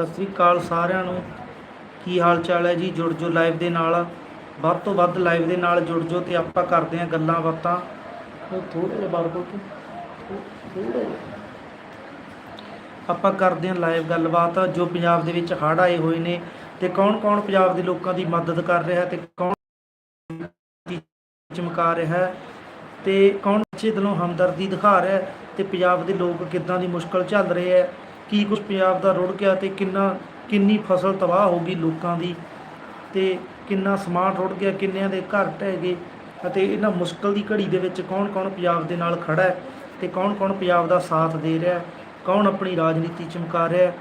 ਸਤਿ ਸ੍ਰੀ ਅਕਾਲ ਸਾਰਿਆਂ ਨੂੰ। ਕੀ ਹਾਲ ਚਾਲ ਹੈ ਜੀ? ਜੁੜ ਜੋ ਲਾਈਵ ਦੇ ਨਾਲ। ਵੱਧ ਤੋਂ ਵੱਧ ਲਾਈਵ ਦੇ ਨਾਲ ਜੁੜ ਜੋ ਤੇ ਆਪਾਂ ਕਰਦੇ ਹਾਂ ਗੱਲਾਂ ਬਾਤਾਂ। ਉਹ ਥੋੜੇ ਜਿਹਾ ਬਾਹਰ ਬੋਲ ਆਪਾਂ ਕਰਦੇ ਹਾਂ ਲਾਈਵ ਗੱਲਬਾਤ, ਜੋ ਪੰਜਾਬ ਦੇ ਵਿੱਚ ਹੜ੍ਹ ਆਏ ਹੋਏ ਨੇ ਤੇ ਕੌਣ-ਕੌਣ ਪੰਜਾਬ ਦੇ ਲੋਕਾਂ ਦੀ ਮਦਦ ਕਰ ਰਿਹਾ ਤੇ ਕੌਣ ਚਮਕਾ ਰਿਹਾ ਹੈ ਤੇ ਕੌਣ ਸੱਚੇ ਦਿਲੋਂ ਹਮਦਰਦੀ ਦਿਖਾ ਰਿਹਾ ਹੈ ਤੇ ਪੰਜਾਬ ਦੇ ਲੋਕ ਕਿੱਦਾਂ ਦੀ ਮੁਸ਼ਕਲ ਝੱਲ ਰਹੇ ਹੈ। ਕੀ ਕੁਝ ਪੰਜਾਬ ਦਾ ਰੁੜ ਗਿਆ ਤੇ ਕਿੰਨਾ, ਕਿੰਨੀ ਫਸਲ ਤਬਾਹ ਹੋ ਗਈ ਲੋਕਾਂ ਦੀ ਤੇ ਕਿੰਨਾ ਸਮਾਨ ਰੁੜ ਗਿਆ, ਕਿੰਨਿਆਂ ਦੇ ਘਰ ਢਹਿ ਗਏ ਅਤੇ ਇਹਨਾਂ ਮੁਸ਼ਕਲ ਦੀ ਘੜੀ ਦੇ ਵਿੱਚ ਕੌਣ-ਕੌਣ ਪੰਜਾਬ ਦੇ ਨਾਲ ਖੜਾ ਹੈ ਤੇ ਕੌਣ-ਕੌਣ ਪੰਜਾਬ ਦਾ ਸਾਥ ਦੇ ਰਿਹਾ ਹੈ, ਕੌਣ ਆਪਣੀ ਰਾਜਨੀਤੀ ਚਮਕਾ ਰਿਹਾ ਹੈ,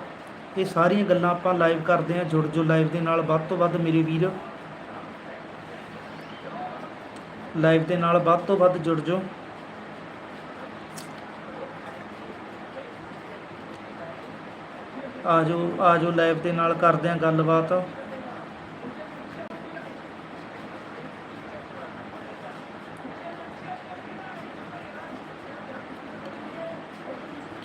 ਇਹ ਸਾਰੀਆਂ ਗੱਲਾਂ ਆਪਾਂ ਲਾਈਵ ਕਰਦੇ ਹਾਂ ਜੁੜ ਜੋ ਲਾਈਵ ਦੇ ਨਾਲ, ਵੱਧ ਤੋਂ ਵੱਧ ਮੇਰੇ ਵੀਰ। ਲਾਈਵ ਦੇ ਨਾਲ ਵੱਧ ਤੋਂ ਵੱਧ ਜੁੜ ਜੋ ਆਜੋ ਆਜੋ ਲਾਈਵ ਦੇ ਨਾਲ ਕਰਦੇ ਹਾਂ ਗੱਲਬਾਤ।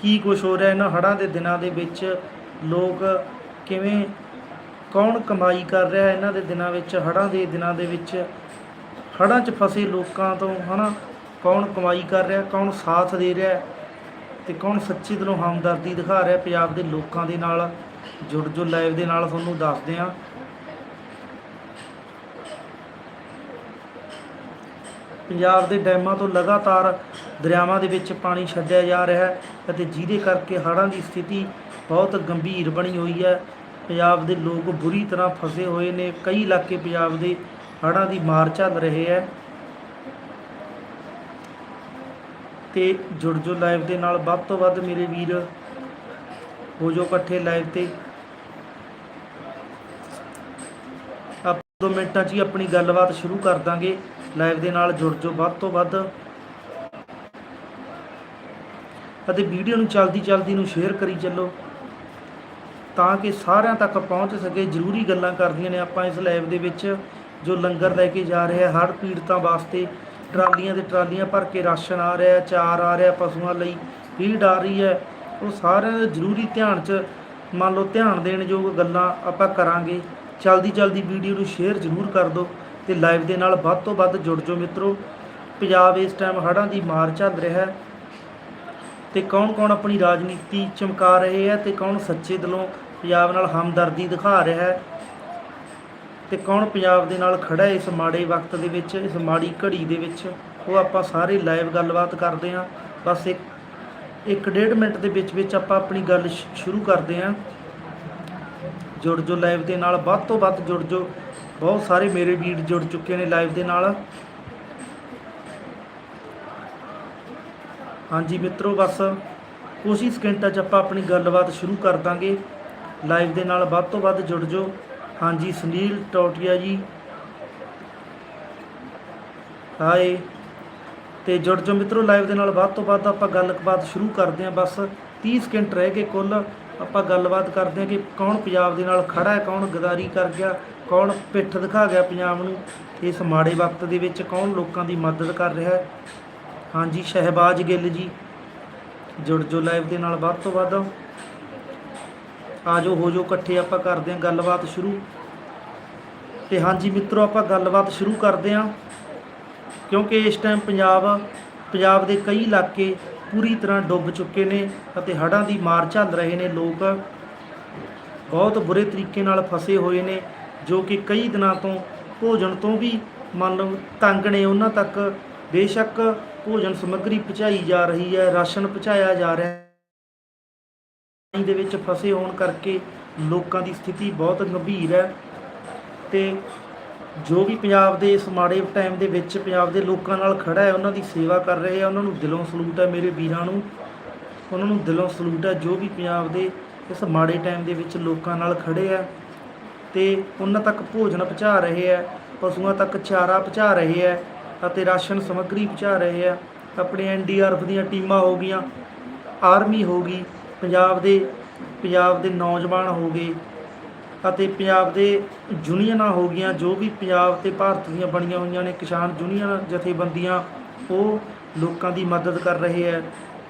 ਕੀ ਕੁਝ ਹੋ ਰਿਹਾ ਇਹਨਾਂ ਹੜ੍ਹਾਂ ਦੇ ਦਿਨਾਂ ਦੇ ਵਿੱਚ? ਲੋਕ ਕਿਵੇਂ, ਕੌਣ ਕਮਾਈ ਕਰ ਰਿਹਾ ਇਹਨਾਂ ਦੇ ਦਿਨਾਂ ਵਿੱਚ, ਹੜ੍ਹਾਂ ਦੇ ਦਿਨਾਂ ਦੇ ਵਿੱਚ? ਹੜ੍ਹਾਂ 'ਚ ਫਸੇ ਲੋਕਾਂ ਤੋਂ, ਹਨਾ? ਕੌਣ ਕਮਾਈ ਕਰ ਰਿਹਾ, ਕੌਣ ਸਾਥ ਦੇ ਰਿਹਾ? ਤੇ ਕੌਣ ਸੱਚੀ ਦਿਲੋਂ ਹਮਦਰਦੀ ਦਿਖਾ ਰਿਹਾ ਪੰਜਾਬ ਦੇ ਲੋਕਾਂ ਦੇ ਨਾਲ ਜੁੜ ਜੋ ਲਾਈਵ ਦੇ ਨਾਲ ਤੁਹਾਨੂੰ ਦੱਸਦੇ ਹਾਂ। ਪੰਜਾਬ ਦੇ ਡੈਮਾਂ ਤੋਂ ਲਗਾਤਾਰ ਦਰਿਆਵਾਂ ਦੇ ਵਿੱਚ ਪਾਣੀ ਛੱਡਿਆ ਜਾ ਰਿਹਾ ਹੈ ਅਤੇ ਜਿਹਦੇ ਕਰਕੇ ਹੜ੍ਹਾਂ ਦੀ ਸਥਿਤੀ ਬਹੁਤ ਗੰਭੀਰ ਬਣੀ ਹੋਈ ਹੈ। ਪੰਜਾਬ ਦੇ ਲੋਕ ਬੁਰੀ ਤਰ੍ਹਾਂ ਫਸੇ ਹੋਏ ਨੇ। ਕਈ ਇਲਾਕੇ ਪੰਜਾਬ ਦੇ ਹੜ੍ਹਾਂ ਦੀ ਮਾਰ ਝੱਲ ਰਹੇ ਹੈ। ਤੇ ਜੁੜ ਜੋ ਲਾਈਵ ਦੇ ਨਾਲ ਵੱਧ ਤੋਂ ਵੱਧ ਮੇਰੇ ਵੀਰ ਹੋ ਜੋ ਇਕੱਠੇ ਲਾਈਵ ਤੇ। ਆਪਾਂ ਦੋ ਮਿੰਟਾਂ 'ਚ ਹੀ ਆਪਣੀ ਗੱਲਬਾਤ ਸ਼ੁਰੂ ਕਰ ਦਾਂਗੇ। ਲਾਈਵ ਦੇ ਨਾਲ ਜੁੜ ਜੋ ਵੱਧ ਤੋਂ ਵੱਧ। ਅਤੇ ਵੀਡੀਓ ਨੂੰ ਚਲਦੀ ਚਲਦੀ ਨੂੰ ਸ਼ੇਅਰ ਕਰੀ ਚੱਲੋ। ਤਾਂ ਕਿ ਸਾਰਿਆਂ ਤੱਕ ਪਹੁੰਚ ਸਕੇ। ਜ਼ਰੂਰੀ ਗੱਲਾਂ ਕਰਦੀਆਂ ਨੇ ਆਪਾਂ ਇਸ ਲਾਈਵ ਦੇ ਵਿੱਚ। ਜੋ ਲੰਗਰ ਲੈ ਕੇ ਜਾ ਰਿਹਾ ਹਰ ਪੀੜਤਾਂ ਵਾਸਤੇ ਟਰਾਲੀਆਂ ਦੇ ਟਰਾਲੀਆਂ ਭਰ ਕੇ ਰਾਸ਼ਨ ਆ ਰਿਹਾ ਚਾਰ ਆ ਰਿਹਾ ਪਸ਼ੂਆਂ ਲਈ ਫੀਡ ਆ ਰਹੀ ਹੈ। ਉਹ ਸਾਰਿਆਂ ਦਾ ਜ਼ਰੂਰੀ ਧਿਆਨ 'ਚ ਮੰਨ ਲਓ ਧਿਆਨ ਦੇਣ ਯੋਗ ਗੱਲਾਂ ਆਪਾਂ ਕਰਾਂਗੇ। ਜਲਦੀ ਜਲਦੀ ਵੀਡੀਓ ਨੂੰ ਸ਼ੇਅਰ ਜ਼ਰੂਰ ਕਰ ਦਿਓ ਤੇ ਲਾਈਵ ਦੇ ਨਾਲ ਵੱਧ ਤੋਂ ਵੱਧ ਜੁੜ ਜਾਓ ਮਿੱਤਰੋ। ਪੰਜਾਬ ਇਸ ਟਾਈਮ ਹੜ੍ਹਾਂ ਦੀ ਮਾਰ ਝੱਲ ਰਿਹਾ ਹੈ। ਤੇ ਕੌਣ-ਕੌਣ ਆਪਣੀ ਰਾਜਨੀਤੀ ਚਮਕਾ ਰਹੇ ਹੈ ਤੇ ਕੌਣ ਸੱਚੇ ਦਿਲੋਂ ਪੰਜਾਬ ਨਾਲ ਹਮਦਰਦੀ ਦਿਖਾ ਰਿਹਾ ਹੈ। ਤੇ ਕੌਣ ਪੰਜਾਬ ਦੇ ਨਾਲ ਖੜਾ ਹੈ ਇਸ ਮਾੜੇ ਵਕਤ ਦੇ ਵਿੱਚ, ਇਸ ਮਾੜੀ ਘੜੀ ਦੇ ਵਿੱਚ? ਉਹ ਆਪਾਂ ਸਾਰੇ ਲਾਈਵ ਗੱਲਬਾਤ ਕਰਦੇ ਹਾਂ। ਬਸ ਇੱਕ ਇੱਕ ਡੇਢ ਮਿੰਟ ਦੇ ਵਿੱਚ ਵਿੱਚ ਆਪਾਂ ਆਪਣੀ ਗੱਲ ਸ਼- ਸ਼ੁਰੂ ਕਰਦੇ ਹਾਂ। ਜੁੜ ਜੋ ਲਾਈਵ ਦੇ ਨਾਲ। ਵੱਧ ਤੋਂ ਵੱਧ ਜੁੜ ਜੋ ਬਹੁਤ ਸਾਰੇ ਮੇਰੇ ਵੀਰ ਜੁੜ ਚੁੱਕੇ ਨੇ ਲਾਈਵ ਦੇ ਨਾਲ। ਹਾਂਜੀ ਮਿੱਤਰੋ, ਬਸ ਕੁਛ ਹੀ ਸਕਿੰਟਾਂ 'ਚ ਆਪਾਂ ਆਪਣੀ ਗੱਲਬਾਤ ਸ਼ੁਰੂ ਕਰ ਦਾਂਗੇ। ਲਾਈਵ ਦੇ ਨਾਲ ਵੱਧ ਤੋਂ ਵੱਧ ਜੁੜ ਜੋ ਹਾਂਜੀ, ਸੁਨੀਲ ਟੋਟੀਆ ਜੀ। ਹਾਏ। ਤੇ ਜੁੜ ਜੋ ਮਿੱਤਰੋ ਲਾਈਵ ਦੇ ਨਾਲ ਵੱਧ ਤੋਂ ਵੱਧ ਆਪਾਂ ਗੱਲਬਾਤ ਸ਼ੁਰੂ ਕਰਦੇ ਹਾਂ। ਬਸ 30 ਸਕਿੰਟ ਰਹਿ ਗਏ ਕੁੱਲ। ਆਪਾਂ ਗੱਲਬਾਤ ਕਰਦੇ ਹਾਂ ਕਿ ਕੌਣ ਪੰਜਾਬ ਦੇ ਨਾਲ ਖੜਾ ਹੈ, ਕੌਣ ਗਦਾਰੀ ਕਰ ਗਿਆ, ਕੌਣ ਪਿੱਠ ਦਿਖਾ ਗਿਆ ਪੰਜਾਬ ਨੂੰ। ਇਸ ਮਾੜੇ ਵਕਤ ਦੇ ਵਿੱਚ ਕੌਣ ਲੋਕਾਂ ਦੀ ਮਦਦ ਕਰ ਰਿਹਾ ਹੈ? ਹਾਂਜੀ, ਸ਼ਹਿਬਾਜ਼ ਗਿੱਲ ਜੀ। ਜੁੜ ਜੋ ਲਾਈਵ ਦੇ ਨਾਲ ਵੱਧ ਤੋਂ ਵੱਧ। ਆਜੋ ਹੋ ਜੋ ਇਕੱਠੇ ਆਪਾਂ ਕਰਦੇ ਹਾਂ ਗੱਲਬਾਤ ਸ਼ੁਰੂ। ਤੇ ਹਾਂਜੀ ਮਿੱਤਰੋ, ਆਪਾਂ ਗੱਲਬਾਤ ਸ਼ੁਰੂ ਕਰਦੇ ਹਾਂ। ਕਿਉਂਕਿ ਇਸ ਟਾਈਮ ਪੰਜਾਬ ਪੰਜਾਬ ਦੇ ਕਈ ਇਲਾਕੇ ਪੂਰੀ ਤਰ੍ਹਾਂ ਡੁੱਬ ਚੁੱਕੇ ਨੇ ਅਤੇ ਹੜ੍ਹਾਂ ਦੀ ਮਾਰ ਝੱਲ ਰਹੇ ਨੇ। ਲੋਕ ਬਹੁਤ ਬੁਰੇ ਤਰੀਕੇ ਨਾਲ ਫਸੇ ਹੋਏ ਨੇ, ਜੋ ਕਿ ਕਈ ਦਿਨਾਂ ਤੋਂ ਭੋਜਨ ਤੋਂ ਵੀ ਮੰਨ ਲਓ ਤੰਗ ਨੇ। ਉਹਨਾਂ ਤੱਕ ਬੇਸ਼ੱਕ ਭੋਜਨ ਸਮੱਗਰੀ ਪਹੁੰਚਾਈ ਜਾ ਰਹੀ ਹੈ, ਰਾਸ਼ਨ ਪਹੁੰਚਾਇਆ ਜਾ ਰਿਹਾ ਪਾਣੀ ਦੇ ਵਿੱਚ ਫਸੇ ਹੋਣ ਕਰਕੇ ਲੋਕਾਂ ਦੀ ਸਥਿਤੀ ਬਹੁਤ ਗੰਭੀਰ ਹੈ ਤੇ ਜੋ ਵੀ ਪੰਜਾਬ ਦੇ ਇਸ ਮਾੜੇ ਟਾਈਮ ਦੇ ਵਿੱਚ ਪੰਜਾਬ ਦੇ ਲੋਕਾਂ ਨਾਲ ਖੜਾ ਹੈ, ਉਹਨਾਂ ਦੀ ਸੇਵਾ ਕਰ ਰਹੇ ਆ ਉਹਨਾਂ ਨੂੰ ਦਿਲੋਂ ਸਲੂਟ ਹੈ ਮੇਰੇ ਵੀਰਾਂ ਨੂੰ। ਉਹਨਾਂ ਨੂੰ ਦਿਲੋਂ ਸਲੂਟ ਹੈ ਜੋ ਵੀ ਪੰਜਾਬ ਦੇ ਇਸ ਮਾੜੇ ਟਾਈਮ ਦੇ ਵਿੱਚ ਲੋਕਾਂ ਨਾਲ ਖੜੇ ਆ ਤੇ ਉਹਨਾਂ ਤੱਕ ਭੋਜਨ ਪਹੁੰਚਾ ਰਹੇ ਆ ਪਸ਼ੂਆਂ ਤੱਕ ਚਾਰਾ ਪਹੁੰਚਾ ਰਹੇ ਆ ਅਤੇ ਰਾਸ਼ਨ ਸਮੱਗਰੀ ਪਹੁੰਚਾ ਰਹੇ ਆ ਆਪਣੇ ਐਨਡੀਆਰਐਫ ਦੀਆਂ ਟੀਮਾਂ ਹੋ ਗਈਆਂ, ਆਰਮੀ ਹੋ ਗਈ ਪੰਜਾਬ ਦੇ ਪੰਜਾਬ ਦੇ ਨੌਜਵਾਨ ਹੋ ਗਏ ਅਤੇ ਪੰਜਾਬ ਦੇ ਯੂਨੀਅਨਾਂ ਹੋ ਗਈਆਂ, ਜੋ ਵੀ ਪੰਜਾਬ ਤੇ ਭਾਰਤ ਦੀਆਂ ਬਣੀਆਂ ਹੋਈਆਂ ਨੇ, ਕਿਸਾਨ ਯੂਨੀਅਨ ਜਥੇਬੰਦੀਆਂ, ਉਹ ਲੋਕਾਂ ਦੀ ਮਦਦ ਕਰ ਰਹੇ ਹੈ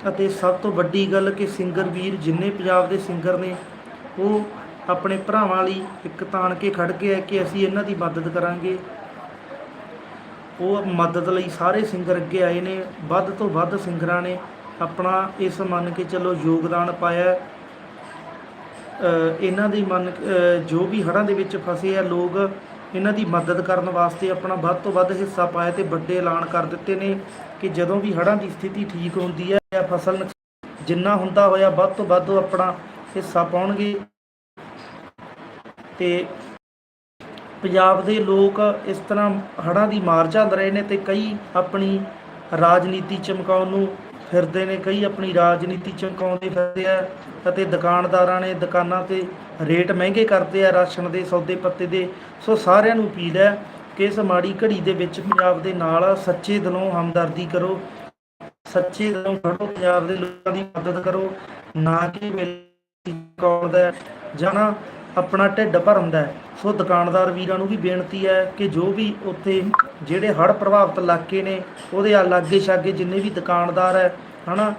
ਅਤੇ ਸਭ ਤੋਂ ਵੱਡੀ ਗੱਲ ਕਿ ਸਿੰਗਰ ਵੀਰ ਜਿੰਨੇ ਪੰਜਾਬ ਦੇ ਸਿੰਗਰ ਨੇ, ਉਹ ਆਪਣੇ ਭਰਾਵਾਂ ਲਈ ਇੱਕ ਤਾਣ ਕੇ ਖੜ ਕੇ ਹੈ ਕਿ ਅਸੀਂ ਇਹਨਾਂ ਦੀ ਮਦਦ ਕਰਾਂਗੇ। ਉਹ ਮਦਦ ਲਈ ਸਾਰੇ ਸਿੰਗਰ ਅੱਗੇ ਆਏ ਨੇ, ਵੱਧ ਤੋਂ ਵੱਧ ਸਿੰਗਰਾਂ ਨੇ ਆਪਣਾ ਇਸ ਮੰਨ ਕੇ ਚੱਲੋ ਯੋਗਦਾਨ ਪਾਇਆ। ਇਹਨਾਂ ਦੀ ਮੰਨ ਜੋ ਵੀ ਹੜ੍ਹਾਂ ਦੇ ਵਿੱਚ ਫਸੇ ਆ, ਲੋਕ ਇਹਨਾਂ ਦੀ ਮਦਦ ਕਰਨ ਵਾਸਤੇ ਆਪਣਾ ਵੱਧ ਤੋਂ ਵੱਧ ਹਿੱਸਾ ਪਾਇਆ ਤੇ ਵੱਡੇ ਐਲਾਨ ਕਰ ਦਿੱਤੇ ਨੇ ਕਿ ਜਦੋਂ ਵੀ ਹੜ੍ਹਾਂ ਦੀ ਸਥਿਤੀ ਠੀਕ ਹੁੰਦੀ ਹੈ ਜਾਂ ਫਸਲ ਜਿੰਨਾ ਹੁੰਦਾ ਹੋਇਆ ਵੱਧ ਤੋਂ ਵੱਧ ਉਹ ਆਪਣਾ ਹਿੱਸਾ ਪਾਉਣਗੇ। ਤੇ ਪੰਜਾਬ ਦੇ ਲੋਕ ਇਸ ਤਰ੍ਹਾਂ ਹੜ੍ਹਾਂ ਦੀ ਮਾਰ ਝੱਲ ਰਹੇ ਨੇ ਤੇ ਕਈ ਆਪਣੀ ਰਾਜਨੀਤੀ ਚਮਕਾਉਣ ਨੂੰ ਫਿਰਦੇ ਨੇ, ਕਈ ਆਪਣੀ ਰਾਜਨੀਤੀ ਚਮਕਾਉਂਦੇ ਫਿਰਦੇ ਆ ਅਤੇ ਦੁਕਾਨਦਾਰਾਂ ਨੇ ਦੁਕਾਨਾਂ ਤੇ ਰੇਟ ਮਹਿੰਗੇ ਕਰਦੇ ਆ, ਰਾਸ਼ਨ ਦੇ, ਸੌਦੇ ਪੱਤੇ ਦੇ। ਸੋ ਸਾਰਿਆਂ ਨੂੰ ਅਪੀਲ ਹੈ ਕਿ ਇਸ ਮਾੜੀ ਘੜੀ ਦੇ ਵਿੱਚ ਪੰਜਾਬ ਦੇ ਨਾਲ ਸੱਚੇ ਦਿਲੋਂ ਹਮਦਰਦੀ ਕਰੋ। ਸੱਚੇ ਦਿਲੋਂ ਖੜੋ, ਪੰਜਾਬ ਦੇ ਲੋਕਾਂ ਦੀ ਮਦਦ ਕਰੋ। ਨਾ ਕਿ ਕਾਲ ਦਾ ਜਾਂ ਨਾ ਆਪਣਾ ਢਿੱਡ ਭਰਨ ਦਾ ਹੈ। ਸੋ ਦੁਕਾਨਦਾਰ ਵੀਰਾਂ ਨੂੰ ਵੀ ਬੇਨਤੀ ਹੈ ਕਿ ਜੋ ਵੀ ਉੱਥੇ ਜਿਹੜੇ ਹੜ੍ਹ ਪ੍ਰਭਾਵਿਤ ਇਲਾਕੇ ਨੇ, ਉਹਦੇ ਲਾਗੇ ਛਾਗੇ ਜਿੰਨੇ ਵੀ ਦੁਕਾਨਦਾਰ ਹੈ, ਹਨਾ,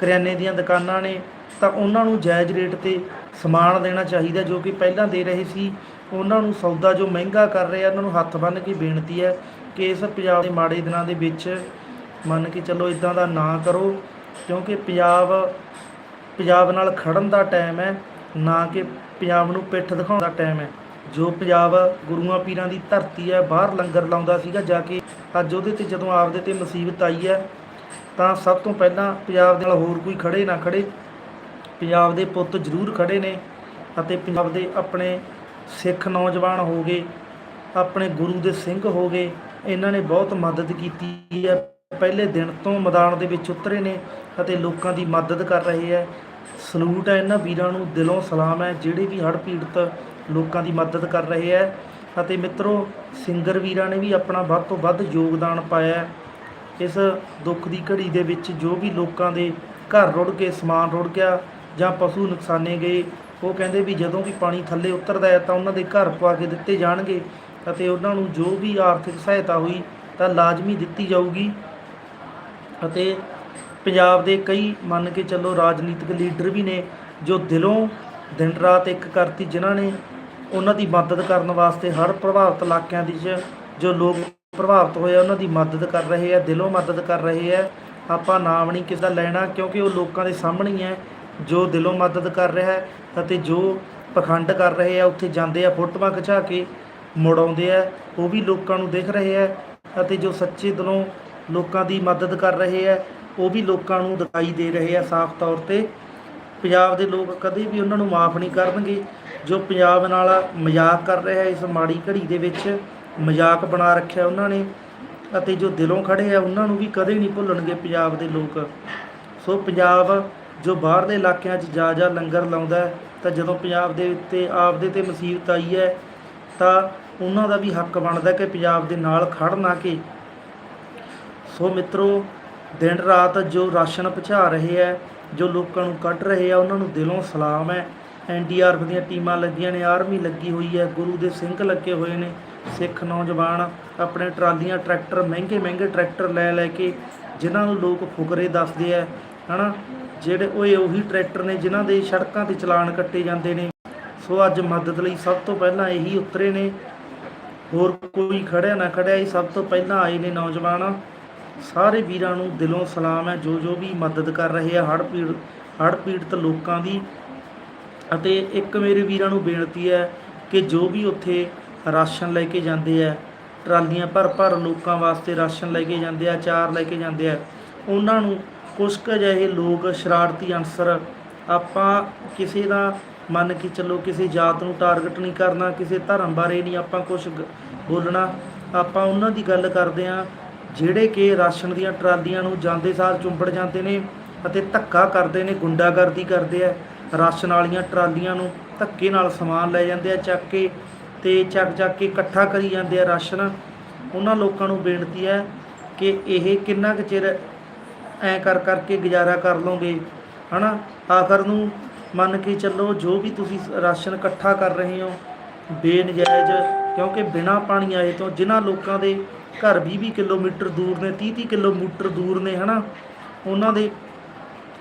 ਕਰਿਆਨੇ ਦੀਆਂ ਦੁਕਾਨਾਂ ਨੇ, ਤਾਂ ਉਹਨਾਂ ਨੂੰ ਜਾਇਜ਼ ਰੇਟ ਤੇ ਸਮਾਨ ਦੇਣਾ ਚਾਹੀਦਾ ਜੋ ਕਿ ਪਹਿਲਾਂ ਦੇ ਰਹੇ ਸੀ ਉਹਨਾਂ ਨੂੰ ਸੌਦਾ ਜੋ ਮਹਿੰਗਾ ਕਰ ਰਹੇ ਆ, ਉਹਨਾਂ ਨੂੰ ਹੱਥ ਬੰਨ੍ਹ ਕੇ ਬੇਨਤੀ ਹੈ ਕਿ ਇਸ ਪੰਜਾਬ ਦੇ ਮਾੜੇ ਦਿਨਾਂ ਦੇ ਵਿੱਚ ਮੰਨ ਕੇ ਚੱਲੋ ਇਦਾਂ ਦਾ ਨਾ ਕਰੋ, ਕਿਉਂਕਿ ਪੰਜਾਬ ਪੰਜਾਬ ਨਾਲ ਖੜਨ ਦਾ ਟਾਈਮ ਹੈ, ਨਾ ਕਿ ਪੰਜਾਬ ਨੂੰ ਪਿੱਠ ਦਿਖਾਉਣ ਦਾ ਟਾਈਮ ਹੈ। ਜੋ ਪੰਜਾਬ ਗੁਰੂਆਂ ਪੀਰਾਂ ਦੀ ਧਰਤੀ ਹੈ, ਬਾਹਰ ਲੰਗਰ ਲਾਉਂਦਾ ਸੀਗਾ ਜਾ ਕੇ, ਅੱਜ ਉਹਦੇ ਤੇ ਜਦੋਂ ਆਪਦੇ ਤੇ ਮੁਸੀਬਤ ਆਈ ਹੈ, ਤਾਂ ਸਭ ਤੋਂ ਪਹਿਲਾਂ ਪੰਜਾਬ ਦੇ ਨਾਲ ਹੋਰ ਕੋਈ ਖੜੇ ਨਾ ਖੜੇ, ਪੰਜਾਬ ਦੇ ਪੁੱਤ ਜ਼ਰੂਰ ਖੜੇ ਨੇ ਅਤੇ ਪੰਜਾਬ ਦੇ ਆਪਣੇ ਸਿੱਖ ਨੌਜਵਾਨ ਹੋ ਗਏ, ਆਪਣੇ ਗੁਰੂ ਦੇ ਸਿੰਘ ਹੋ ਗਏ, ਇਹਨਾਂ ਨੇ ਬਹੁਤ ਮਦਦ ਕੀਤੀ ਹੈ। ਪਹਿਲੇ ਦਿਨ ਤੋਂ ਮੈਦਾਨ ਦੇ ਵਿੱਚ ਉਤਰੇ ਨੇ ਅਤੇ ਲੋਕਾਂ ਦੀ ਮਦਦ ਕਰ ਰਹੇ ਹੈ। ਸਲੂਟ ਹੈ, ਇਹਨਾਂ ਵੀਰਾਂ ਨੂੰ ਦਿਲੋਂ ਸਲਾਮ ਹੈ, ਜਿਹੜੇ ਵੀ ਹੜ੍ਹ ਪੀੜਤ ਲੋਕਾਂ ਦੀ ਮਦਦ ਕਰ ਰਹੇ ਹੈ। ਅਤੇ ਮਿੱਤਰੋ, ਸਿੰਗਰ ਵੀਰਾਂ ਨੇ ਵੀ ਆਪਣਾ ਵੱਧ ਤੋਂ ਵੱਧ ਯੋਗਦਾਨ ਪਾਇਆ ਇਸ ਦੁੱਖ ਦੀ ਘੜੀ ਦੇ ਵਿੱਚ ਜੋ ਵੀ ਲੋਕਾਂ ਦੇ ਘਰ ਰੁੜ ਕੇ, ਸਮਾਨ ਰੁੜ ਗਿਆ ਜਾਂ ਪਸ਼ੂ ਨੁਕਸਾਨੇ ਗਏ, ਉਹ ਕਹਿੰਦੇ ਵੀ ਜਦੋਂ ਵੀ ਪਾਣੀ ਥੱਲੇ ਉਤਰਦਾ ਹੈ ਤਾਂ ਉਹਨਾਂ ਦੇ ਘਰ ਪਵਾ ਕੇ ਦਿੱਤੇ ਜਾਣਗੇ ਅਤੇ ਉਹਨਾਂ ਨੂੰ ਜੋ ਵੀ ਆਰਥਿਕ ਸਹਾਇਤਾ ਹੋਈ ਤਾਂ ਲਾਜ਼ਮੀ ਦਿੱਤੀ ਜਾਊਗੀ। ਅਤੇ ਪੰਜਾਬ ਦੇ ਕਈ ਮੰਨ ਕੇ ਚੱਲੋ ਰਾਜਨੀਤਿਕ ਲੀਡਰ ਵੀ ਨੇ ਜੋ ਦਿਲੋਂ ਦਿਨ ਰਾਤ ਇੱਕ ਕਰਤੀ ਜਿਨ੍ਹਾਂ ਨੇ ਉਹਨਾਂ ਦੀ ਮਦਦ ਕਰਨ ਵਾਸਤੇ ਹਰ ਪ੍ਰਭਾਵਿਤ ਇਲਾਕਿਆਂ ਦੀ 'ਚ ਜੋ ਲੋਕ ਪ੍ਰਭਾਵਿਤ ਹੋਏ ਆ, ਉਹਨਾਂ ਦੀ ਮਦਦ ਕਰ ਰਹੇ ਆ, ਦਿਲੋਂ ਮਦਦ ਕਰ ਰਹੇ ਆ। ਆਪਾਂ ਨਾਮ ਨਹੀਂ ਕਿਸ ਦਾ ਲੈਣਾ ਕਿਉਂਕਿ ਉਹ ਲੋਕਾਂ ਦੇ ਸਾਹਮਣੇ ਹੀ ਹੈ। ਜੋ ਦਿਲੋਂ ਮਦਦ ਕਰ ਰਿਹਾ ਹੈ ਅਤੇ ਜੋ ਪਖੰਡ ਕਰ ਰਹੇ ਆ, ਉੱਥੇ ਜਾਂਦੇ ਆ, ਫੋਟੋਆਂ ਖਿਚਾ ਕੇ ਮੁੜ ਆਉਂਦੇ ਆ। ਉਹ ਵੀ ਲੋਕਾਂ ਨੂੰ ਦੇਖ ਰਹੇ ਆ ਅਤੇ ਜੋ ਸੱਚੇ ਦਿਲੋਂ ਲੋਕਾਂ ਦੀ ਮਦਦ ਕਰ ਰਹੇ ਆ ਉਹ ਵੀ ਲੋਕਾਂ ਨੂੰ ਦਿਖਾਈ ਦੇ ਰਹੇ ਆ ਸਾਫ਼ ਤੌਰ ਤੇ। ਪੰਜਾਬ ਦੇ ਲੋਕ ਕਦੇ ਵੀ ਉਹਨਾਂ ਨੂੰ ਮਾਫ ਨਹੀਂ ਕਰਨਗੇ। ਜੋ ਪੰਜਾਬ ਨਾਲ ਮਜ਼ਾਕ ਕਰ ਰਿਹਾ ਇਸ ਮਾੜੀ ਘੜੀ ਦੇ ਵਿੱਚ, ਮਜ਼ਾਕ ਬਣਾ ਰੱਖਿਆ ਉਹਨਾਂ ਨੇ ਅਤੇ ਜੋ ਦਿਲੋਂ ਖੜੇ ਆ ਉਹਨਾਂ ਨੂੰ ਵੀ ਕਦੇ ਨਹੀਂ ਭੁੱਲਣਗੇ ਪੰਜਾਬ ਦੇ ਲੋਕ। ਸੋ ਪੰਜਾਬ ਜੋ ਬਾਹਰਲੇ ਇਲਾਕਿਆਂ 'ਚ ਜਾ ਜਾ ਲੰਗਰ ਲਾਉਂਦਾ ਤਾਂ ਜਦੋਂ ਪੰਜਾਬ ਦੇ ਉੱਤੇ ਆਪਦੇ ਤੇ ਮੁਸੀਬਤ ਆਈ ਹੈ, ਤਾਂ ਉਹਨਾਂ ਦਾ ਵੀ ਹੱਕ ਬਣਦਾ ਕਿ ਪੰਜਾਬ ਦੇ ਨਾਲ ਖੜਨ ਆ ਕੇ। ਸੋ ਮਿੱਤਰੋ ਦਿਨ ਰਾਤ ਜੋ ਰਾਸ਼ਨ ਪਹੁੰਚਾ ਰਹੇ ਹੈ, ਜੋ ਲੋਕਾਂ ਨੂੰ ਕੱਢ ਰਹੇ ਆ ਉਹਨਾਂ ਨੂੰ ਦਿਲੋਂ ਸਲਾਮ ਹੈ। ਐਨਡੀਆਰਐਫ ਦੀਆਂ ਟੀਮਾਂ ਲੱਗੀਆਂ ਨੇ, ਆਰਮੀ ਲੱਗੀ ਹੋਈ ਹੈ, ਗੁਰੂ ਦੇ ਸਿੰਘ ਲੱਗੇ ਹੋਏ ਨੇ। ਸਿੱਖ ਨੌਜਵਾਨ ਆਪਣੇ ਟਰਾਲੀਆਂ, ਟਰੈਕਟਰ, ਮਹਿੰਗੇ ਮਹਿੰਗੇ ਟਰੈਕਟਰ ਲੈ ਲੈ ਕੇ ਜਿਨ੍ਹਾਂ ਨੂੰ ਲੋਕ ਫੁਕਰੇ ਦੱਸਦੇ ਆ ਹਨਾ? ਜਿਹੜੇ ਉਹ ਇਹ ਉਹੀ ਟਰੈਕਟਰ ਨੇ, ਜਿਨ੍ਹਾਂ ਦੇ ਸੜਕਾਂ ਤੇ ਚਲਾਨ ਕੱਟੇ ਜਾਂਦੇ ਨੇ। ਸੋ ਅੱਜ ਮਦਦ ਲਈ ਸਭ ਤੋਂ ਪਹਿਲਾਂ ਇਹੀ ਉਤਰੇ ਨੇ। ਹੋਰ ਕੋਈ ਖੜਿਆ ਨਾ ਖੜਿਆ, ਇਹ ਸਭ ਤੋਂ ਪਹਿਲਾਂ ਆਏ ਨੇ ਨੌਜਵਾਨ। ਸਾਰੇ ਵੀਰਾਂ ਨੂੰ ਦਿਲੋਂ ਸਲਾਮ ਹੈ। ਜੋ ਜੋ ਵੀ ਮਦਦ ਕਰ ਰਹੇ ਆ, ਹੜ੍ਹ ਪੀੜ ਹੜ੍ਹ ਪੀੜਤ ਲੋਕਾਂ ਦੀ। ਅਤੇ ਇੱਕ ਮੇਰੇ ਵੀਰਾਂ ਨੂੰ ਬੇਨਤੀ ਹੈ ਕਿ ਜੋ ਵੀ ਉੱਥੇ ਰਾਸ਼ਨ ਲੈ ਕੇ ਜਾਂਦੇ ਆ, ਟਰਾਲੀਆਂ ਭਰ ਭਰ ਲੋਕਾਂ ਵਾਸਤੇ ਰਾਸ਼ਨ ਲੈ ਕੇ ਜਾਂਦੇ ਆ ਚਾਰ ਲੈ ਕੇ ਜਾਂਦੇ ਆ, ਉਹਨਾਂ ਨੂੰ ਕੁਛ ਕੁ ਅਜਿਹੇ ਲੋਕ, ਸ਼ਰਾਰਤੀ ਅਨਸਰ, ਆਪਾਂ ਕਿਸੇ ਦਾ ਮੰਨ ਕੇ ਚੱਲੋ ਕਿਸੇ ਜਾਤ ਨੂੰ ਟਾਰਗੇਟ ਨਹੀਂ ਕਰਨਾ, ਕਿਸੇ ਧਰਮ ਬਾਰੇ ਨਹੀਂ ਆਪਾਂ ਕੁਝ ਬੋਲਣਾ, ਆਪਾਂ ਉਹਨਾਂ ਦੀ ਗੱਲ ਕਰਦੇ ਆ। ਜਿਹੜੇ ਕਿ ਰਾਸ਼ਨ ਦੀਆਂ ਟਰਾਲੀਆਂ ਨੂੰ ਜਾਂਦੇ ਸਾਰ ਚੁੰਬੜ ਜਾਂਦੇ ਨੇ ਅਤੇ ਧੱਕਾ ਕਰਦੇ ਨੇ, ਗੁੰਡਾਗਰਦੀ ਕਰਦੇ ਆ, ਰਾਸ਼ਨ ਵਾਲੀਆਂ ਟਰਾਲੀਆਂ ਨੂੰ ਧੱਕੇ ਨਾਲ ਸਮਾਨ ਲੈ ਜਾਂਦੇ ਆ, ਚੱਕ ਕੇ ਤੇ ਚੱਕ ਚੱਕ ਕੇ ਇਕੱਠਾ ਕਰੀ ਜਾਂਦੇ ਆ ਰਾਸ਼ਨ। ਉਹਨਾਂ ਲੋਕਾਂ ਨੂੰ ਬੇਨਤੀ ਹੈ ਕਿ ਇਹ ਕਿੰਨਾ ਕੁ ਚਿਰ ਐ ਕਰ ਕਰਕੇ ਗੁਜ਼ਾਰਾ ਕਰ ਲਓਗੇ, ਹਨਾ? ਆਖਰ ਨੂੰ ਮੰਨ ਕੇ ਚੱਲੋ, ਜੋ ਵੀ ਤੁਸੀਂ ਰਾਸ਼ਨ ਇਕੱਠਾ ਕਰ ਰਹੇ ਹੋ, ਬੇਨਜਾਇਜ਼, ਕਿਉਂਕਿ ਬਿਨਾ ਪਾਣੀ ਆਏ ਤੋਂ ਜਿਨ੍ਹਾਂ ਲੋਕਾਂ ਦੇ ਘਰ 20-20 ਕਿਲੋਮੀਟਰ ਦੂਰ ਨੇ 30-30 ਕਿਲੋਮੀਟਰ ਦੂਰ ਨੇ, ਹਨਾ? ਉਹਨਾਂ ਦੇ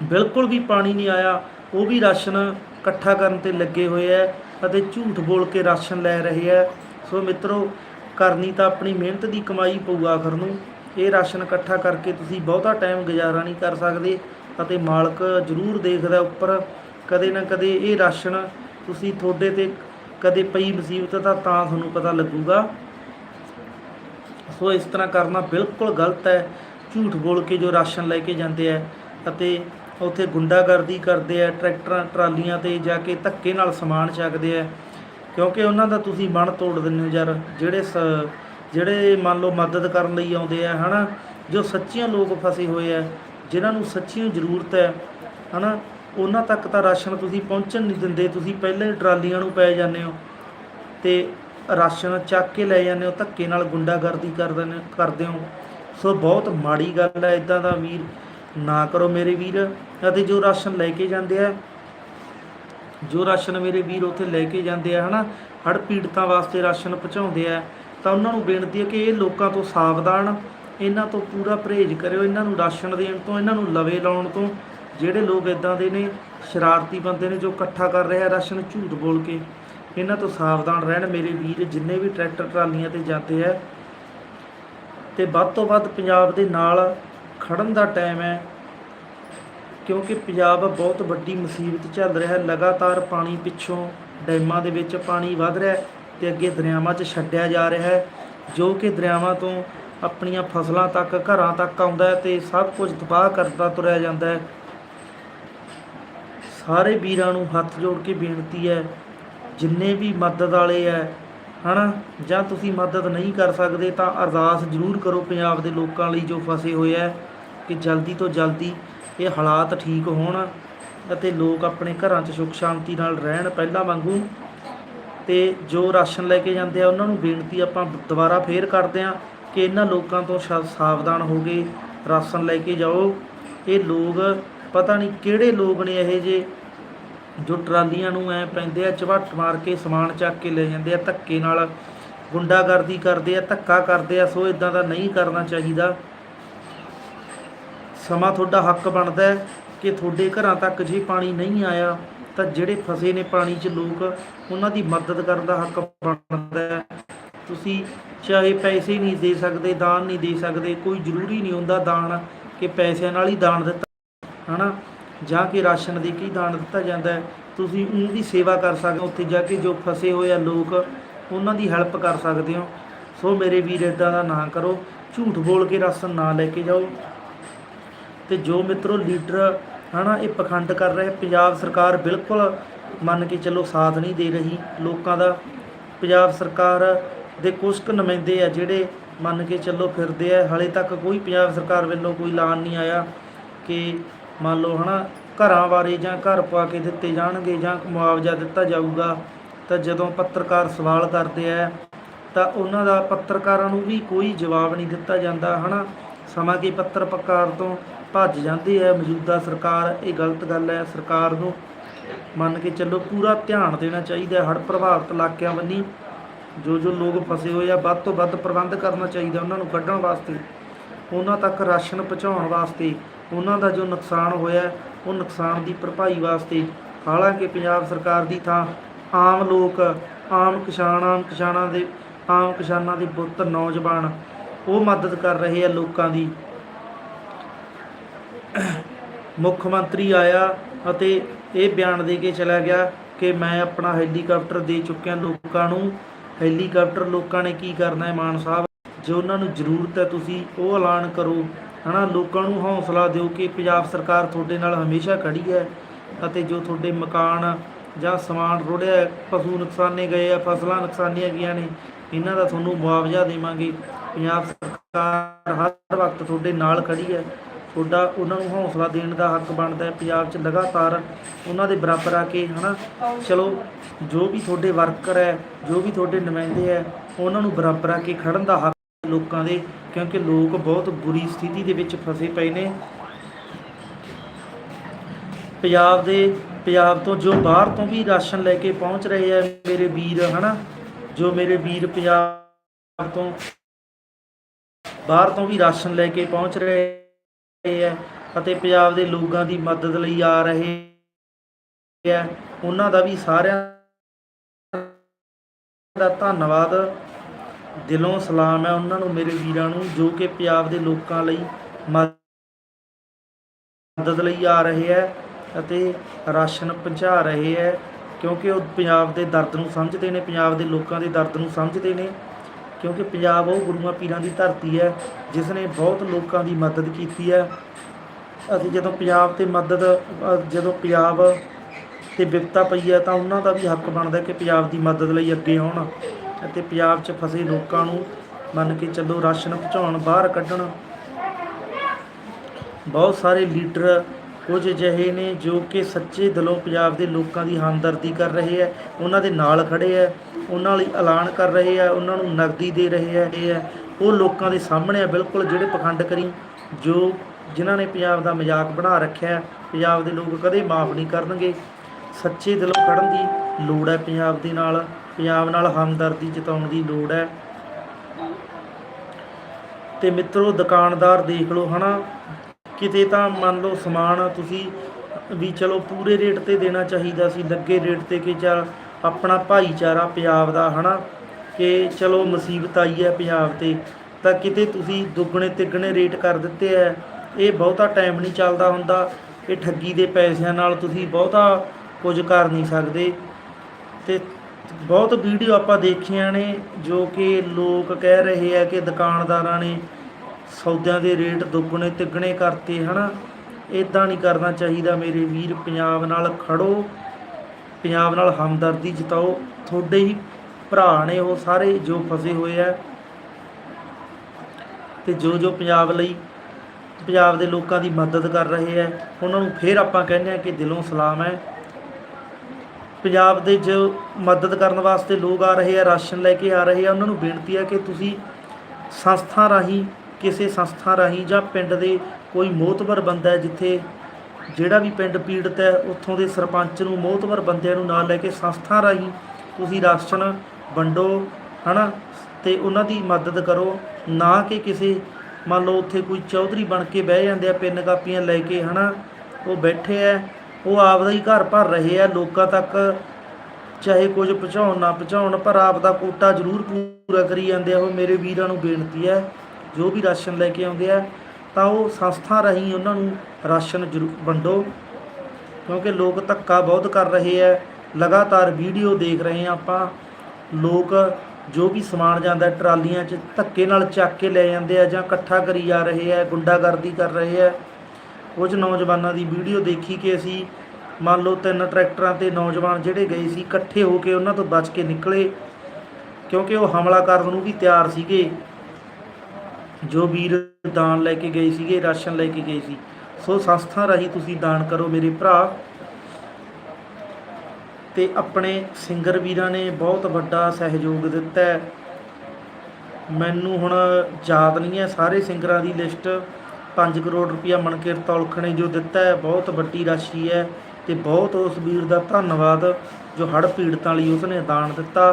ਬਿਲਕੁਲ ਵੀ ਪਾਣੀ ਨਹੀਂ ਆਇਆ, ਉਹ ਵੀ ਰਾਸ਼ਨ ਇਕੱਠਾ ਕਰਨ ਤੇ ਲੱਗੇ ਹੋਏ ਐ ਅਤੇ ਝੂਠ ਬੋਲ ਕੇ ਰਾਸ਼ਨ ਲੈ ਰਹੇ ਹੈ ਸੋ ਮਿੱਤਰੋ, ਕਰਨੀ ਤਾਂ ਆਪਣੀ ਮਿਹਨਤ ਦੀ ਕਮਾਈ ਪਊਗਾ ਆਖਰ ਨੂੰ। ਇਹ ਰਾਸ਼ਨ ਇਕੱਠਾ ਕਰਕੇ ਤੁਸੀਂ ਬਹੁਤਾ ਟਾਈਮ ਗੁਜ਼ਾਰਾ ਨਹੀਂ ਕਰ ਸਕਦੇ ਅਤੇ ਮਾਲਕ ਜ਼ਰੂਰ ਦੇਖਦਾ ਉੱਪਰ। ਕਦੇ ਨਾ ਕਦੇ ਇਹ ਰਾਸ਼ਨ ਤੁਸੀਂ ਤੁਹਾਡੇ ਤੇ ਕਦੇ ਪਈ ਮੁਸੀਬਤ ਤਾਂ ਤਾਂ ਤੁਹਾਨੂੰ ਪਤਾ ਲੱਗੂਗਾ। ਸੋ ਇਸ ਤਰ੍ਹਾਂ ਕਰਨਾ ਬਿਲਕੁਲ ਗਲਤ ਹੈ। ਝੂਠ ਬੋਲ ਕੇ ਜੋ ਰਾਸ਼ਨ ਲੈ ਕੇ ਜਾਂਦੇ ਆ ਅਤੇ ਉੱਥੇ ਗੁੰਡਾਗਰਦੀ ਕਰਦੇ ਆ, ਟਰੈਕਟਰਾਂ, ਟਰਾਲੀਆਂ ਤੇ ਜਾ ਕੇ ਧੱਕੇ ਨਾਲ ਸਮਾਨ ਛਕਦੇ ਆ। ਕਿਉਂਕਿ ਉਹਨਾਂ ਦਾ ਤੁਸੀਂ ਮਨ ਤੋੜ ਦਿੰਦੇ ਹੋ ਯਾਰ, ਜਿਹੜੇ ਸ- ਜਿਹੜੇ ਮੰਨ ਲਓ ਮਦਦ ਕਰਨ ਲਈ ਆਉਂਦੇ ਆ, ਹਨਾ? ਜੋ ਸੱਚੀਆਂ ਲੋਕ ਫਸੇ ਹੋਏ ਆ, ਜਿਨ੍ਹਾਂ ਨੂੰ ਸੱਚੀਆਂ ਜ਼ਰੂਰਤ ਹੈ, ਹਨਾ? ਉਹਨਾਂ ਤੱਕ ਤਾਂ ਰਾਸ਼ਨ ਤੁਸੀਂ ਪਹੁੰਚਣ ਨਹੀਂ ਦਿੰਦੇ, ਤੁਸੀਂ ਪਹਿਲੇ ਟਰਾਲੀਆਂ ਨੂੰ ਪੈ ਜਾਂਦੇ ਹੋ। ਤੇ ਰਾਸ਼ਨ ਚੱਕ ਕੇ ਲੈ ਜਾਂਦੇ ਹੋ, ਧੱਕੇ ਨਾਲ ਗੁੰਡਾਗਰਦੀ ਕਰਦੇ ਨੇ ਕਰਦੇ ਹੋ। ਸੋ ਬਹੁਤ ਮਾੜੀ ਗੱਲ ਹੈ ਇਦਾਂ ਦਾ ਵੀਰ। ਨਾ ਕਰੋ ਮੇਰੇ ਵੀਰ। ਅਤੇ ਜੋ ਰਾਸ਼ਨ ਲੈ ਕੇ ਜਾਂਦੇ ਆ, ਜੋ ਰਾਸ਼ਨ ਮੇਰੇ ਵੀਰ ਉੱਥੇ ਲੈ ਕੇ ਜਾਂਦੇ ਆ, ਹਨਾ, ਹੜ੍ਹ ਪੀੜਤਾਂ ਵਾਸਤੇ ਰਾਸ਼ਨ ਪਹੁੰਚਾਉਂਦੇ ਆ, ਤਾਂ ਉਹਨਾਂ ਨੂੰ ਬੇਨਤੀ ਹੈ ਕਿ ਇਹ ਲੋਕਾਂ ਤੋਂ ਸਾਵਧਾਨ, ਇਹਨਾਂ ਤੋਂ ਪੂਰਾ ਪਰਹੇਜ਼ ਕਰਿਓ, ਇਹਨਾਂ ਨੂੰ ਰਾਸ਼ਨ ਦੇਣ ਤੋਂ, ਇਹਨਾਂ ਨੂੰ ਲਵੇ ਲਾਉਣ ਤੋਂ। ਜਿਹੜੇ ਲੋਕ ਇਦਾਂ ਦੇ ਨੇ, ਸ਼ਰਾਰਤੀ ਬੰਦੇ ਨੇ ਜੋ ਇਕੱਠਾ ਕਰ ਰਿਹਾ, ਰਾਸ਼ਨ ਝੂਠ ਬੋਲ ਕੇ। ਇਹਨਾਂ ਤੋਂ ਸਾਵਧਾਨ ਰਹਿਣ ਮੇਰੇ ਵੀਰ ਜਿੰਨੇ ਵੀ ਟਰੈਕਟਰ ਟਰਾਲੀਆਂ ਤੇ ਜਾਂਦੇ ਆ। ਤੇ ਵੱਧ ਤੋਂ ਵੱਧ ਪੰਜਾਬ ਦੇ ਨਾਲ ਖੜਨ ਦਾ ਟਾਈਮ ਹੈ, ਕਿਉਂਕਿ ਪੰਜਾਬ ਬਹੁਤ ਵੱਡੀ ਮੁਸੀਬਤ ਝੱਲ ਰਿਹਾ ਹੈ। ਲਗਾਤਾਰ ਪਾਣੀ ਪਿੱਛੋਂ ਡੈਮਾਂ ਦੇ ਵਿੱਚ ਪਾਣੀ ਵੱਧ ਰਿਹਾ ਹੈ ਤੇ ਅੱਗੇ ਦਰਿਆਵਾਂ 'ਚ ਛੱਡਿਆ ਜਾ ਰਿਹਾ ਹੈ, ਜੋ ਕਿ ਦਰਿਆਵਾਂ ਤੋਂ ਆਪਣੀਆਂ ਫਸਲਾਂ ਤੱਕ, ਘਰਾਂ ਤੱਕ ਆਉਂਦਾ ਹੈ ਤੇ ਸਭ ਕੁਝ ਤਬਾਹ ਕਰਦਾ ਤੁਰਿਆ ਜਾਂਦਾ ਹੈ। ਸਾਰੇ ਵੀਰਾਂ ਨੂੰ ਹੱਥ ਜੋੜ ਕੇ ਬੇਨਤੀ ਹੈ ਜਿੰਨੇ ਵੀ ਮਦਦ ਵਾਲੇ ਹੈ ਹਨਾ, ਜਾਂ ਤੁਸੀਂ ਮਦਦ ਨਹੀਂ ਕਰ ਸਕਦੇ, ਤਾਂ ਅਰਦਾਸ ਜ਼ਰੂਰ ਕਰੋ ਪੰਜਾਬ ਦੇ ਲੋਕਾਂ ਲਈ ਜੋ ਫਸੇ ਹੋਏ ਹੈ ਕਿ ਜਲਦੀ ਤੋਂ ਜਲਦੀ ਇਹ ਹਾਲਾਤ ਠੀਕ ਹੋਣ ਅਤੇ ਲੋਕ ਆਪਣੇ ਘਰਾਂ 'ਚ ਸੁੱਖ ਸ਼ਾਂਤੀ ਨਾਲ ਰਹਿਣ ਪਹਿਲਾਂ ਵਾਂਗੂ। ਤੇ ਜੋ ਰਾਸ਼ਨ ਲੈ ਕੇ ਜਾਂਦੇ ਆ, ਉਹਨਾਂ ਨੂੰ ਬੇਨਤੀ ਆਪਾਂ ਦੁਬਾਰਾ ਫੇਰ ਕਰਦੇ ਆ ਕਿ ਇਹਨਾਂ ਲੋਕਾਂ ਤੋਂ ਸ਼ਾ- ਸਾਵਧਾਨ ਹੋ ਕੇ ਰਾਸ਼ਨ ਲੈ ਕੇ ਜਾਓ। ਇਹ ਲੋਕ, ਪਤਾ ਨਹੀਂ ਕਿਹੜੇ ਲੋਕ ਨੇ ਇਹ ਜੇ ਜੋ ਟਰਾਲੀਆਂ ਨੂੰ ਐ ਪੈਂਦੇ ਆ, ਝਵੱਟ ਮਾਰ ਕੇ ਸਮਾਨ ਚੱਕ ਕੇ ਲੈ ਜਾਂਦੇ ਆ, ਧੱਕੇ ਨਾਲ ਗੁੰਡਾਗਰਦੀ ਕਰਦੇ ਆ, ਧੱਕਾ ਕਰਦੇ ਆ, ਸੋ ਇਦਾਂ ਦਾ ਨਹੀਂ ਕਰਨਾ ਚਾਹੀਦਾ। ਸਮਾਂ ਤੁਹਾਡਾ ਹੱਕ ਬਣਦਾ ਹੈ ਕਿ ਤੁਹਾਡੇ ਘਰਾਂ ਤੱਕ ਜੇ ਪਾਣੀ ਨਹੀਂ ਆਇਆ, ਤਾਂ ਜਿਹੜੇ ਫਸੇ ਨੇ ਪਾਣੀ 'ਚ ਲੋਕ, ਉਹਨਾਂ ਦੀ ਮਦਦ ਕਰਨ ਦਾ ਹੱਕ ਬਣਦਾ ਹੈ। ਤੁਸੀਂ ਚਾਹੇ ਪੈਸੇ ਨਹੀਂ ਦੇ ਸਕਦੇ, ਦਾਨ ਨਹੀਂ ਦੇ ਸਕਦੇ, ਕੋਈ ਜ਼ਰੂਰੀ ਨਹੀਂ ਹੁੰਦਾ ਦਾਨ ਕਿ ਪੈਸਿਆਂ ਨਾਲ ਹੀ ਦਾਨ ਦਿੱਤਾ, ਹਨਾ? ਜਾਂ ਕਿ ਰਾਸ਼ਨ ਦੇ ਕੀ ਦਾਨ ਦਿੱਤਾ ਜਾਂਦਾ ਹੈ? ਤੁਸੀਂ ਉਹਨਾਂ ਦੀ ਸੇਵਾ ਕਰ ਸਕਦੇ ਹੋ, ਉੱਥੇ ਜਾ ਕੇ ਜੋ ਫਸੇ ਹੋਏ ਆ ਲੋਕ, ਉਹਨਾਂ ਦੀ ਹੈਲਪ ਕਰ ਸਕਦੇ ਹੋ। ਸੋ ਮੇਰੇ ਵੀਰ ਇਦਾਂ ਦਾ ਨਾ ਕਰੋ, ਝੂਠ ਬੋਲ ਕੇ ਰਾਸ਼ਨ ਨਾ ਲੈ ਕੇ ਜਾਓ। ਤੇ ਜੋ ਮਿੱਤਰੋ ਲੀਡਰ, ਹਨਾ, ਇਹ ਪਖੰਡ ਕਰ ਰਹੇ, ਪੰਜਾਬ ਸਰਕਾਰ ਬਿਲਕੁਲ ਮੰਨ ਕੇ ਚੱਲੋ ਸਾਥ ਨਹੀਂ ਦੇ ਰਹੀ ਲੋਕਾਂ ਦਾ। ਪੰਜਾਬ ਸਰਕਾਰ ਦੇ ਕੁਝ ਕੁ ਨੁਮਾਇੰਦੇ ਆ ਜਿਹੜੇ ਮੰਨ ਕੇ ਚੱਲੋ ਫਿਰਦੇ ਆ, ਹਲੇ ਤੱਕ ਕੋਈ ਪੰਜਾਬ ਸਰਕਾਰ ਵੱਲੋਂ ਕੋਈ ਐਲਾਨ ਨਹੀਂ ਆਇਆ ਕਿ ਮੰਨ ਲਓ ਹਨਾ, ਘਰਾਂ ਬਾਰੇ ਜਾਂ ਘਰ ਪਾ ਕੇ ਦਿੱਤੇ ਜਾਣਗੇ ਜਾਂ ਮੁਆਵਜ਼ਾ ਦਿੱਤਾ ਜਾਊਗਾ, ਤਾਂ ਜਦੋਂ ਪੱਤਰਕਾਰ ਸਵਾਲ ਕਰਦੇ ਆ, ਤਾਂ ਉਹਨਾਂ ਦਾ ਪੱਤਰਕਾਰਾਂ ਨੂੰ ਵੀ ਕੋਈ ਜਵਾਬ ਨਹੀਂ ਦਿੱਤਾ ਜਾਂਦਾ, ਹਨਾ। ਸਮਾਂ ਕਿ ਪੱਤਰਕਾਰ ਤੋਂ ਭੱਜ ਜਾਂਦੀ ਹੈ ਮੌਜੂਦਾ ਸਰਕਾਰ, ਇਹ ਗਲਤ ਗੱਲ ਹੈ, ਸਰਕਾਰ ਨੂੰ ਮੰਨ ਕੇ ਚੱਲੋ ਪੂਰਾ ਧਿਆਨ ਦੇਣਾ ਚਾਹੀਦਾ ਹੜ੍ਹ ਪ੍ਰਭਾਵਿਤ ਇਲਾਕਿਆਂ ਬੰਨੀ ਜੋ ਜੋ ਲੋਕ ਫਸੇ ਹੋਏ ਆ, ਵੱਧ ਤੋਂ ਵੱਧ ਪ੍ਰਬੰਧ ਕਰਨਾ ਚਾਹੀਦਾ ਉਹਨਾਂ ਨੂੰ ਕੱਢਣ ਵਾਸਤੇ, ਉਹਨਾਂ ਤੱਕ ਰਾਸ਼ਨ ਪਹੁੰਚਾਉਣ ਵਾਸਤੇ। ਉਹਨਾਂ ਦਾ ਜੋ ਨੁਕਸਾਨ ਹੋਇਆ, ਉਹ ਨੁਕਸਾਨ ਦੀ ਭਰਪਾਈ ਵਾਸਤੇ, ਹਾਲਾਂਕਿ ਪੰਜਾਬ ਸਰਕਾਰ ਦੀ ਥਾਂ ਆਮ ਲੋਕ, ਆਮ ਕਿਸਾਨ, ਆਮ ਕਿਸਾਨਾਂ ਦੇ, ਆਮ ਕਿਸਾਨਾਂ ਦੇ ਪੁੱਤ ਨੌਜਵਾਨ, ਉਹ ਮਦਦ ਕਰ ਰਹੇ ਆ ਲੋਕਾਂ ਦੀ। ਮੁੱਖ ਮੰਤਰੀ ਆਇਆ ਅਤੇ ਇਹ ਬਿਆਨ ਦੇ ਕੇ ਚਲਾ ਗਿਆ ਕਿ ਮੈਂ ਆਪਣਾ ਹੈਲੀਕਾਪਟਰ ਦੇ ਚੁੱਕਿਆ ਲੋਕਾਂ ਨੂੰ, ਹੈਲੀਕਾਪਟਰ ਲੋਕਾਂ ਨੇ ਕੀ ਕਰਨਾ ਹੈ ਮਾਨ ਸਾਹਿਬ? ਜੋ ਉਹਨਾਂ ਨੂੰ ਜ਼ਰੂਰਤ ਹੈ ਤੁਸੀਂ ਉਹ ਐਲਾਨ ਕਰੋ। ਹਨਾ, ਲੋਕਾਂ ਨੂੰ ਹੌਸਲਾ ਦਿਓ ਕਿ ਪੰਜਾਬ ਸਰਕਾਰ ਤੁਹਾਡੇ ਨਾਲ ਹਮੇਸ਼ਾ ਖੜੀ ਹੈ ਅਤੇ ਜੋ ਤੁਹਾਡੇ ਮਕਾਨ ਜਾਂ ਸਮਾਨ ਰੁੜਿਆ ਪਸ਼ੂ ਨੁਕਸਾਨੇ ਗਏ ਆ, ਫਸਲਾਂ ਨੁਕਸਾਨੀਆਂ ਗਈਆਂ ਨੇ, ਇਹਨਾਂ ਦਾ ਤੁਹਾਨੂੰ ਮੁਆਵਜ਼ਾ ਦੇਵਾਂਗੇ। ਪੰਜਾਬ ਸਰਕਾਰ ਹਰ ਵਕਤ ਤੁਹਾਡੇ ਨਾਲ ਖੜੀ ਹੈ, ਤੁਹਾਡਾ ਉਹਨਾਂ ਨੂੰ ਹੌਸਲਾ ਦੇਣ ਦਾ ਹੱਕ ਬਣਦਾ ਹੈ। ਪੰਜਾਬ 'ਚ ਲਗਾਤਾਰ ਉਹਨਾਂ ਦੇ ਬਰਾਬਰ ਆ ਕੇ, ਹਨਾ, ਚਲੋ, ਜੋ ਵੀ ਤੁਹਾਡੇ ਵਰਕਰ ਹੈ, ਜੋ ਵੀ ਤੁਹਾਡੇ ਨੁਮਾਇੰਦੇ ਹੈ, ਉਹਨਾਂ ਨੂੰ ਬਰਾਬਰ ਆ ਕੇ ਖੜਨ ਦਾ ਹੱਕ ਲੋਕਾਂ ਦੇ ਕਿਉਂਕਿ ਲੋਕ ਬਹੁਤ ਬੁਰੀ ਸਥਿਤੀ ਦੇ ਵਿੱਚ ਫਸੇ ਪਏ ਨੇ। ਪੰਜਾਬ ਦੇ, ਪੰਜਾਬ ਤੋਂ ਜੋ ਬਾਹਰ ਤੋਂ ਵੀ ਰਾਸ਼ਨ ਲੈ ਕੇ ਪਹੁੰਚ ਰਹੇ ਆ ਮੇਰੇ ਵੀਰ, ਹਨਾ? ਜੋ ਮੇਰੇ ਵੀਰ ਪੰਜਾਬ ਤੋਂ ਬਾਹਰ ਤੋਂ ਵੀ ਰਾਸ਼ਨ ਲੈ ਕੇ ਪਹੁੰਚ ਰਹੇ ਆ ਅਤੇ ਪੰਜਾਬ ਦੇ ਲੋਕਾਂ ਦੀ ਮਦਦ ਲਈ ਆ ਰਹੇ ਹੈ ਉਹਨਾਂ ਦਾ ਵੀ ਸਾਰਿਆਂ ਦਾ ਧੰਨਵਾਦ। ਦਿਲੋਂ ਸਲਾਮ ਹੈ ਉਹਨਾਂ ਨੂੰ, ਮੇਰੇ ਵੀਰਾਂ ਨੂੰ, ਜੋ ਕਿ ਪੰਜਾਬ ਦੇ ਲੋਕਾਂ ਲਈ ਮਦਦ ਲਈ ਆ ਰਹੇ ਹੈ ਅਤੇ ਰਾਸ਼ਨ ਪਹੁੰਚਾ ਰਹੇ ਹੈ, ਕਿਉਂਕਿ ਉਹ ਪੰਜਾਬ ਦੇ ਦਰਦ ਨੂੰ ਸਮਝਦੇ ਨੇ, ਪੰਜਾਬ ਦੇ ਲੋਕਾਂ ਦੇ ਦਰਦ ਨੂੰ ਸਮਝਦੇ ਨੇ, ਕਿਉਂਕਿ ਪੰਜਾਬ ਉਹ ਗੁਰੂਆਂ ਪੀਰਾਂ ਦੀ ਧਰਤੀ ਹੈ, ਜਿਸ ਨੇ ਬਹੁਤ ਲੋਕਾਂ ਦੀ ਮਦਦ ਕੀਤੀ ਹੈ। ਅਤੇ ਜਦੋਂ ਪੰਜਾਬ ਤੇ ਮਦਦ, ਜਦੋਂ ਪੰਜਾਬ ਤੇ ਵਿਪਤਾ ਪਈ ਹੈ ਤਾਂ ਉਹਨਾਂ ਦਾ ਵੀ ਹੱਕ ਬਣਦਾ ਕਿ ਪੰਜਾਬ ਦੀ ਮਦਦ ਲਈ ਅੱਗੇ ਆਉਣ। ਅਤੇ ਪੰਜਾਬ 'ਚ ਫਸੇ ਲੋਕਾਂ ਨੂੰ ਮੰਨ ਕੇ ਚੱਲੋ ਰਾਸ਼ਨ ਪਹੁੰਚਾਉਣ, ਬਾਹਰ ਕੱਢਣ। ਬਹੁਤ ਸਾਰੇ ਲੀਡਰ ਕੁਝ ਅਜਿਹੇ ਨੇ ਜੋ ਕਿ ਸੱਚੇ ਦਿਲੋਂ ਪੰਜਾਬ ਦੇ ਲੋਕਾਂ ਦੀ ਹਮਦਰਦੀ ਕਰ ਰਹੇ ਹੈ। ਉਹਨਾਂ ਦੇ ਨਾਲ ਖੜੇ ਹੈ, ਉਹਨਾਂ ਲਈ ਐਲਾਨ ਕਰ ਰਹੇ ਹੈ, ਉਹਨਾਂ ਨੂੰ ਨਗਦੀ ਦੇ ਰਹੇ ਹੈ। ਇਹ ਹੈ ਉਹ ਲੋਕਾਂ ਦੇ ਸਾਹਮਣੇ ਹੈ ਬਿਲਕੁਲ ਜਿਹੜੇ ਪਖੰਡ ਕਰੀ, ਜੋ ਜਿਨ੍ਹਾਂ ਨੇ ਪੰਜਾਬ ਦਾ ਮਜ਼ਾਕ ਬਣਾ ਰੱਖਿਆ ਪੰਜਾਬ ਦੇ ਲੋਕ ਕਦੇ ਮਾਫ ਨਹੀਂ ਕਰਨਗੇ। ਸੱਚੇ ਦਿਲੋਂ ਖੜਨ ਦੀ ਲੋੜ ਹੈ ਪੰਜਾਬ ਦੇ ਨਾਲ। ਪੰਜਾਬ ਨਾਲ ਹਮਦਰਦੀ ਜਤਾਉਣ ਦੀ ਲੋੜ ਹੈ। ਤੇ ਮਿੱਤਰੋ, ਦੁਕਾਨਦਾਰ ਦੇਖ ਲਓ ਹਨਾ। ਕਿਤੇ ਤਾਂ ਮੰਨ ਲਓ ਸਮਾਨ ਤੁਸੀਂ ਵੀ ਚਲੋ ਪੂਰੇ ਰੇਟ ਤੇ ਦੇਣਾ ਚਾਹੀਦਾ ਸੀ, ਲੱਗੇ ਰੇਟ ਤੇ ਕਿ ਚੱਲ ਆਪਣਾ ਭਾਈਚਾਰਾ ਪੰਜਾਬ ਦਾ ਹਨਾ, ਕਿ ਚਲੋ ਮੁਸੀਬਤ ਆਈ ਹੈ ਪੰਜਾਬ ਤੇ, ਤਾਂ ਕਿਤੇ ਤੁਸੀਂ ਦੁੱਗਣੇ ਤਿੱਗਣੇ ਰੇਟ ਕਰ ਦਿੱਤੇ ਹੈ। ਇਹ ਬਹੁਤਾ ਟਾਈਮ ਨਹੀਂ ਚੱਲਦਾ ਹੁੰਦਾ। ਇਹ ਠੱਗੀ ਦੇ ਪੈਸਿਆਂ ਨਾਲ ਤੁਸੀਂ ਬਹੁਤਾ ਕੁਝ ਕਰ ਨਹੀਂ ਸਕਦੇ। ਤੇ ਬਹੁਤ ਵੀਡੀਓ ਆਪਾਂ ਦੇਖੀਆਂ ਨੇ ਜੋ ਕਿ ਲੋਕ ਕਹਿ ਰਹੇ ਆ ਕਿ ਦੁਕਾਨਦਾਰਾਂ ਨੇ ਸੌਦਿਆਂ ਦੇ ਰੇਟ ਦੁੱਗਣੇ, ਤਿੱਗਣੇ ਕਰਤੇ, ਹਨਾ? ਇਦਾਂ ਨਹੀਂ ਕਰਨਾ ਚਾਹੀਦਾ, ਮੇਰੇ ਵੀਰ, ਪੰਜਾਬ ਨਾਲ ਖੜੋ, ਪੰਜਾਬ ਨਾਲ ਹਮਦਰਦੀ ਜਤਾਓ। ਤੁਹਾਡੇ ਹੀ ਭਰਾ ਨੇ ਉਹ ਸਾਰੇ ਜੋ ਫਸੇ ਹੋਏ ਆ ਤੇ ਜੋ ਜੋ ਪੰਜਾਬ ਲਈ, ਪੰਜਾਬ ਦੇ ਲੋਕਾਂ ਦੀ ਮਦਦ ਕਰ ਰਹੇ ਆ। ਉਹਨਾਂ ਨੂੰ ਫੇਰ ਆਪਾਂ ਕਹਿੰਦੇ ਆ ਕਿ ਦਿਲੋਂ ਸਲਾਮ ਹੈ। ਪੰਜਾਬ ਦੇ ਜੋ ਮਦਦ ਕਰਨ ਵਾਸਤੇ ਲੋਕ ਆ ਰਹੇ ਆ, ਰਾਸ਼ਨ ਲੈ ਕੇ ਆ ਰਹੇ ਆ, ਉਹਨਾਂ ਨੂੰ ਬੇਨਤੀ ਹੈ ਕਿ ਤੁਸੀਂ ਸੰਸਥਾ ਰਾਹੀਂ, ਕਿਸੇ ਸੰਸਥਾ ਰਾਹੀਂ ਜਾਂ ਪਿੰਡ ਦੇ ਕੋਈ ਮੋਹਤਬਰ ਬੰਦਾ ਹੈ ਜਿੱਥੇ ਜਿਹੜਾ ਵੀ ਪਿੰਡ ਪੀੜਤ ਹੈ, ਉੱਥੋਂ ਦੇ ਸਰਪੰਚ ਨੂੰ ਮੋਹਤਬਰ ਬੰਦਿਆਂ ਨੂੰ ਨਾਲ ਲੈ ਕੇ ਸੰਸਥਾ ਰਾਹੀਂ ਤੁਸੀਂ ਰਾਸ਼ਨ ਵੰਡੋ, ਹਨਾ? ਤੇ ਉਹਨਾਂ ਦੀ ਮਦਦ ਕਰੋ, ਨਾ ਕਿ ਕਿਸੇ, ਮੰਨ ਲਓ ਉੱਥੇ ਕੋਈ ਚੌਧਰੀ ਬਣ ਕੇ ਬਹਿ ਜਾਂਦੇ ਆ, ਪਿੰਨ ਕਾਪੀਆਂ ਲੈ ਕੇ, ਹਨਾ? ਉਹ ਬੈਠੇ ਆ ਉਹ ਆਪਦਾ ਹੀ ਘਰ ਭਰ ਰਹੇ ਆ, ਲੋਕਾਂ ਤੱਕ ਚਾਹੇ ਕੁਝ ਪਹੁੰਚਾਉਣ ਨਾ ਪਹੁੰਚਾਉਣ, ਪਰ ਆਪ ਦਾ ਕੋਟਾ ਜ਼ਰੂਰ ਪੂਰਾ ਕਰੀ ਜਾਂਦੇ ਆ। ਉਹ ਮੇਰੇ ਵੀਰਾਂ ਨੂੰ ਬੇਨਤੀ ਹੈ ਜੋ ਵੀ ਰਾਸ਼ਨ ਲੈ ਕੇ ਆਉਂਦੇ ਆ, ਤਾਂ ਉਹ ਸੰਸਥਾ ਰਾਹੀਂ ਉਹਨਾਂ ਨੂੰ ਰਾਸ਼ਨ ਜ਼ਰੂਰ ਵੰਡੋ, ਕਿਉਂਕਿ ਲੋਕ ਧੱਕਾ ਬਹੁਤ ਕਰ ਰਹੇ ਆ। ਲਗਾਤਾਰ ਵੀਡੀਓ ਦੇਖ ਰਹੇ ਆ ਆਪਾਂ, ਲੋਕ ਜੋ ਵੀ ਸਮਾਨ ਜਾਂਦਾ, ਟਰਾਲੀਆਂ 'ਚ ਧੱਕੇ ਨਾਲ ਚੱਕ ਕੇ ਲੈ ਜਾਂਦੇ ਆ ਜਾਂ ਇਕੱਠਾ ਕਰੀ ਜਾ ਰਹੇ ਆ, ਗੁੰਡਾਗਰਦੀ ਕਰ ਰਹੇ ਆ। ਕੁਝ ਨੌਜਵਾਨਾਂ ਦੀ ਵੀਡੀਓ ਦੇਖੀ ਕਿ ਅਸੀਂ ਮੰਨ ਲਓ ਤਿੰਨ ਟਰੈਕਟਰਾਂ ਤੇ ਨੌਜਵਾਨ ਜਿਹੜੇ ਗਏ ਸੀ, ਇਕੱਠੇ ਹੋ ਕੇ ਉਹਨਾਂ ਤੋਂ ਬਚ ਕੇ ਨਿਕਲੇ, ਕਿਉਂਕਿ ਉਹ ਹਮਲਾ ਕਰਨ ਨੂੰ ਵੀ ਤਿਆਰ ਸੀਗੇ। ਜੋ ਵੀਰ ਦਾਨ ਲੈ ਕੇ ਗਏ ਸੀਗੇ, ਰਾਸ਼ਨ ਲੈ ਕੇ ਗਏ ਸੀ। ਸੋ ਸੰਸਥਾ ਰਾਹੀਂ ਤੁਸੀਂ ਦਾਨ ਕਰੋ ਮੇਰੇ ਭਰਾ। ਤੇ ਆਪਣੇ ਸਿੰਗਰ ਵੀਰਾਂ ਨੇ ਬਹੁਤ ਵੱਡਾ ਸਹਿਯੋਗ ਦਿੱਤਾ। ਮੈਨੂੰ ਹੁਣ ਯਾਦ ਨਹੀਂ ਹੈ, ਸਾਰੇ ਸਿੰਗਰਾਂ ਦੀ ਲਿਸਟ 5 ਕਰੋੜ ਰੁਪਇਆ ਮਨਕੀਰਤ ਔਲਖ ਨੇ ਜੋ ਦਿੱਤਾ ਹੈ, ਬਹੁਤ ਵੱਡੀ ਰਾਸ਼ੀ ਹੈ ਤੇ ਬਹੁਤ ਉਸ ਵੀਰ ਦਾ ਧੰਨਵਾਦ ਜੋ ਹੜ੍ਹ ਪੀੜਤਾਂ ਲਈ ਉਸਨੇ ਦਾਨ ਦਿੱਤਾ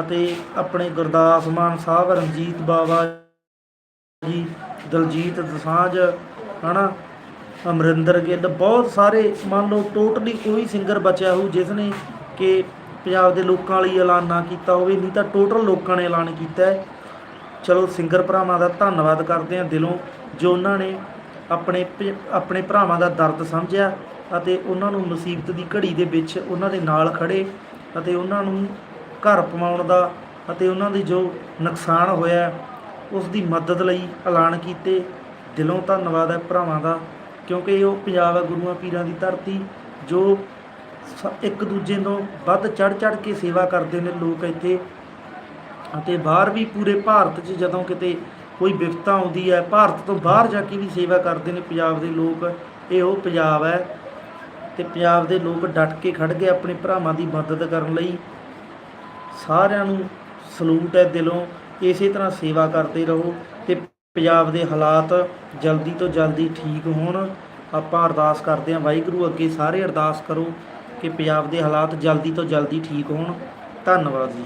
ਅਤੇ ਆਪਣੇ ਗੁਰਦਾਸ ਮਾਨ ਸਾਹਿਬ, ਰਣਜੀਤ ਬਾਵਾ ਜੀ, ਦਲਜੀਤ ਦਸਾਂਝ, ਹਨਾ, ਅਮਰਿੰਦਰ ਗਿੱਲ, ਬਹੁਤ ਸਾਰੇ ਮੰਨ ਲਓ ਟੋਟਲੀ ਕੋਈ ਸਿੰਗਰ ਬਚਿਆ ਹੋਊ ਜਿਸ ਨੇ ਕਿ ਪੰਜਾਬ ਦੇ ਲੋਕਾਂ ਲਈ ਐਲਾਨ ਨਾ ਕੀਤਾ ਹੋਵੇ, ਨਹੀਂ ਤਾਂ ਟੋਟਲ ਲੋਕਾਂ ਨੇ ਐਲਾਨ ਕੀਤਾ ਹੈ। ਚਲੋ ਸਿੰਗਰ ਭਰਾਵਾਂ ਦਾ ਧੰਨਵਾਦ ਕਰਦੇ ਹਾਂ ਦਿਲੋਂ, ਜੋ ਉਹਨਾਂ ਨੇ ਆਪਣੇ ਭ- ਆਪਣੇ ਭਰਾਵਾਂ ਦਾ ਦਰਦ ਸਮਝਿਆ ਅਤੇ ਉਹਨਾਂ ਨੂੰ ਮੁਸੀਬਤ ਦੀ ਘੜੀ ਦੇ ਵਿੱਚ ਉਹਨਾਂ ਦੇ ਨਾਲ ਖੜੇ ਅਤੇ ਉਹਨਾਂ ਨੂੰ ਘਰ ਪਵਾਉਣ ਦਾ ਅਤੇ ਉਹਨਾਂ ਦੇ ਜੋ ਨੁਕਸਾਨ ਹੋਇਆ, ਉਸ ਦੀ ਮਦਦ ਲਈ ਐਲਾਨ ਕੀਤੇ। ਦਿਲੋਂ ਧੰਨਵਾਦ ਹੈ ਭਰਾਵਾਂ ਦਾ, ਕਿਉਂਕਿ ਉਹ ਪੰਜਾਬ ਹੈ ਗੁਰੂਆਂ ਪੀਰਾਂ ਦੀ ਧਰਤੀ, ਜੋ ਸ- ਇੱਕ ਦੂਜੇ ਤੋਂ ਵੱਧ ਚੜ ਚੜ ਕੇ ਸੇਵਾ ਕਰਦੇ ਨੇ ਲੋਕ ਇੱਥੇ। ਅਤੇ ਬਾਹਰ ਵੀ ਪੂਰੇ ਭਾਰਤ 'ਚ ਜਦੋਂ ਕਿਤੇ ਕੋਈ ਵਿਪਤਾ ਆਉਂਦੀ ਹੈ, ਭਾਰਤ ਤੋਂ ਬਾਹਰ ਜਾ ਕੇ ਵੀ ਸੇਵਾ ਕਰਦੇ ਨੇ ਪੰਜਾਬ ਦੇ ਲੋਕ, ਇਹ ਉਹ ਪੰਜਾਬ ਹੈ। ਤੇ ਪੰਜਾਬ ਦੇ ਲੋਕ ਡਟ ਕੇ ਖੜ ਗਏ ਆਪਣੇ ਭਰਾਵਾਂ ਦੀ ਮਦਦ ਕਰਨ ਲਈ। ਸਾਰਿਆਂ ਨੂੰ ਸਲੂਟ ਹੈ ਦਿਲੋਂ, ਇਸੇ ਤਰ੍ਹਾਂ ਸੇਵਾ ਕਰਦੇ ਰਹੋ ਤੇ ਪੰਜਾਬ ਦੇ ਹਾਲਾਤ ਜਲਦੀ ਤੋਂ ਜਲਦੀ ਠੀਕ ਹੋਣ। ਆਪਾਂ ਅਰਦਾਸ ਕਰਦੇ ਹਾਂ, ਵਾਹਿਗੁਰੂ ਅੱਗੇ ਸਾਰੇ ਅਰਦਾਸ ਕਰੋ ਕਿ ਪੰਜਾਬ ਦੇ ਹਾਲਾਤ ਜਲਦੀ ਤੋਂ ਜਲਦੀ ਠੀਕ ਹੋਣ। ਧੰਨਵਾਦ ਜੀ।